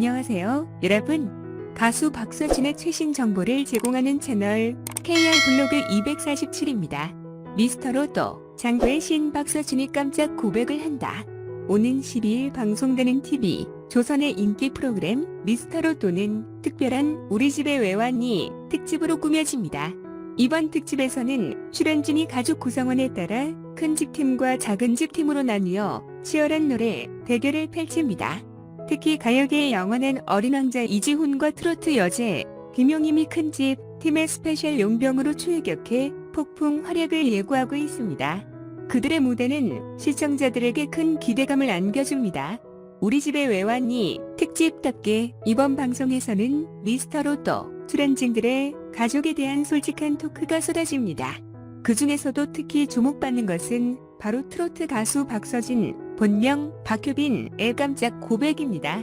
안녕하세요, 여러분. 가수 박서진의 최신 정보를 제공하는 채널 KR 블로그 247입니다. 미스터 로또 장구의 신 박서진이 깜짝 고백을 한다. 오는 12일 방송되는 TV 조선의 인기 프로그램 미스터 로또는 특별한 우리 왜 왔니 특집으로 꾸며집니다. 이번 특집에서는 출연진이 가족 구성원에 따라 큰 집 팀과 작은 집 팀으로 나뉘어 치열한 노래 대결을 펼칩니다. 특히 가요계의 영원한 어린 왕자 이지훈과 트로트 여제 김용임이 큰 집 팀의 스페셜 용병으로 출격해 폭풍 활약을 예고하고 있습니다. 그들의 무대는 시청자들에게 큰 기대감을 안겨줍니다. 우리 왜 왔니? 특집답게 이번 방송에서는 미스터 로또 출연진들의 가족에 대한 솔직한 토크가 쏟아집니다. 그 중에서도 특히 주목받는 것은 바로 트로트 가수 박서진, 본명 박효빈의 깜짝 고백입니다.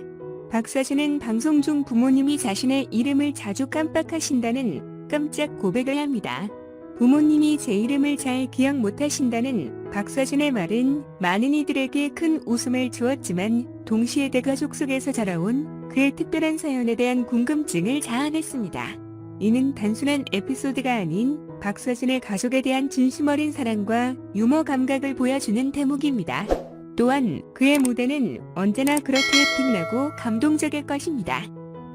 박서진은 방송 중 부모님이 자신의 이름을 자주 깜빡하신다는 깜짝 고백을 합니다. 부모님이 제 이름을 잘 기억 못하신다는 박서진의 말은 많은 이들에게 큰 웃음을 주었지만 동시에 대가족 속에서 자라온 그의 특별한 사연에 대한 궁금증을 자아냈습니다. 이는 단순한 에피소드가 아닌 박서진의 가족에 대한 진심 어린 사랑과 유머 감각을 보여주는 대목입니다. 또한 그의 무대는 언제나 그렇게 빛나고 감동적일 것입니다.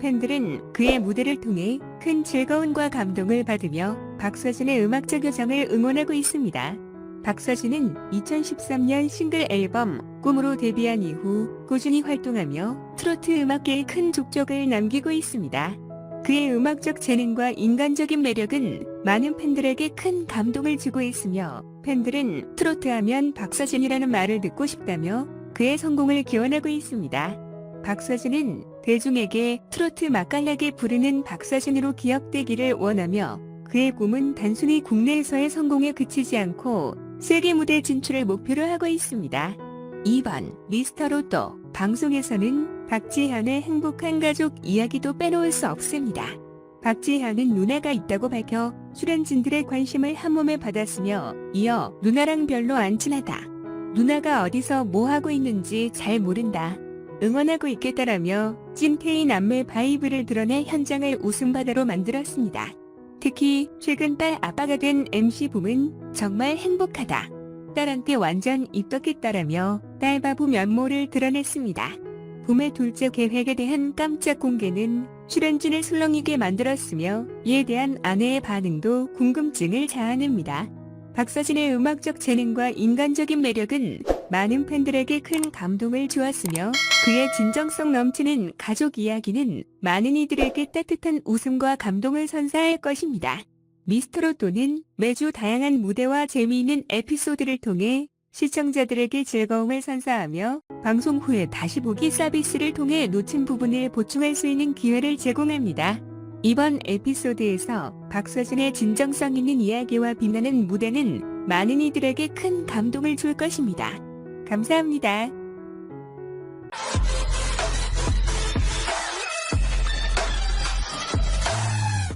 팬들은 그의 무대를 통해 큰 즐거움과 감동을 받으며 박서진의 음악적 여정을 응원하고 있습니다. 박서진은 2013년 싱글 앨범 꿈으로 데뷔한 이후 꾸준히 활동하며 트로트 음악계에 큰 족적을 남기고 있습니다. 그의 음악적 재능과 인간적인 매력은 많은 팬들에게 큰 감동을 주고 있으며 팬들은 트로트 하면 박서진이라는 말을 듣고 싶다며 그의 성공을 기원하고 있습니다. 박서진은 대중에게 트로트 맛깔나게 부르는 박서진으로 기억되기를 원하며 그의 꿈은 단순히 국내에서의 성공에 그치지 않고 세계 무대 진출을 목표로 하고 있습니다. 2번 미스터 로또 방송에서는 박지현의 행복한 가족 이야기도 빼놓을 수 없습니다. 박지현은 누나가 있다고 밝혀 출연진들의 관심을 한몸에 받았으며 이어 누나랑 별로 안 친하다. 누나가 어디서 뭐 하고 있는지 잘 모른다. 응원하고 있겠다라며 찐케이 남매 바이브를 드러내 현장을 웃음바다로 만들었습니다. 특히 최근 딸 아빠가 된 MC 붐은 정말 행복하다. 딸한테 완전 입덕했다라며 딸바보 면모를 드러냈습니다. 붐의 둘째 계획에 대한 깜짝 공개는 출연진을 술렁이게 만들었으며 이에 대한 아내의 반응도 궁금증을 자아냅니다. 박서진의 음악적 재능과 인간적인 매력은 많은 팬들에게 큰 감동을 주었으며 그의 진정성 넘치는 가족 이야기는 많은 이들에게 따뜻한 웃음과 감동을 선사할 것입니다. 미스터로 또는 매주 다양한 무대와 재미있는 에피소드를 통해 시청자들에게 즐거움을 선사하며 방송 후에 다시 보기 서비스를 통해 놓친 부분을 보충할 수 있는 기회를 제공합니다. 이번 에피소드에서 박서진의 진정성 있는 이야기와 빛나는 무대는 많은 이들에게 큰 감동을 줄 것입니다. 감사합니다.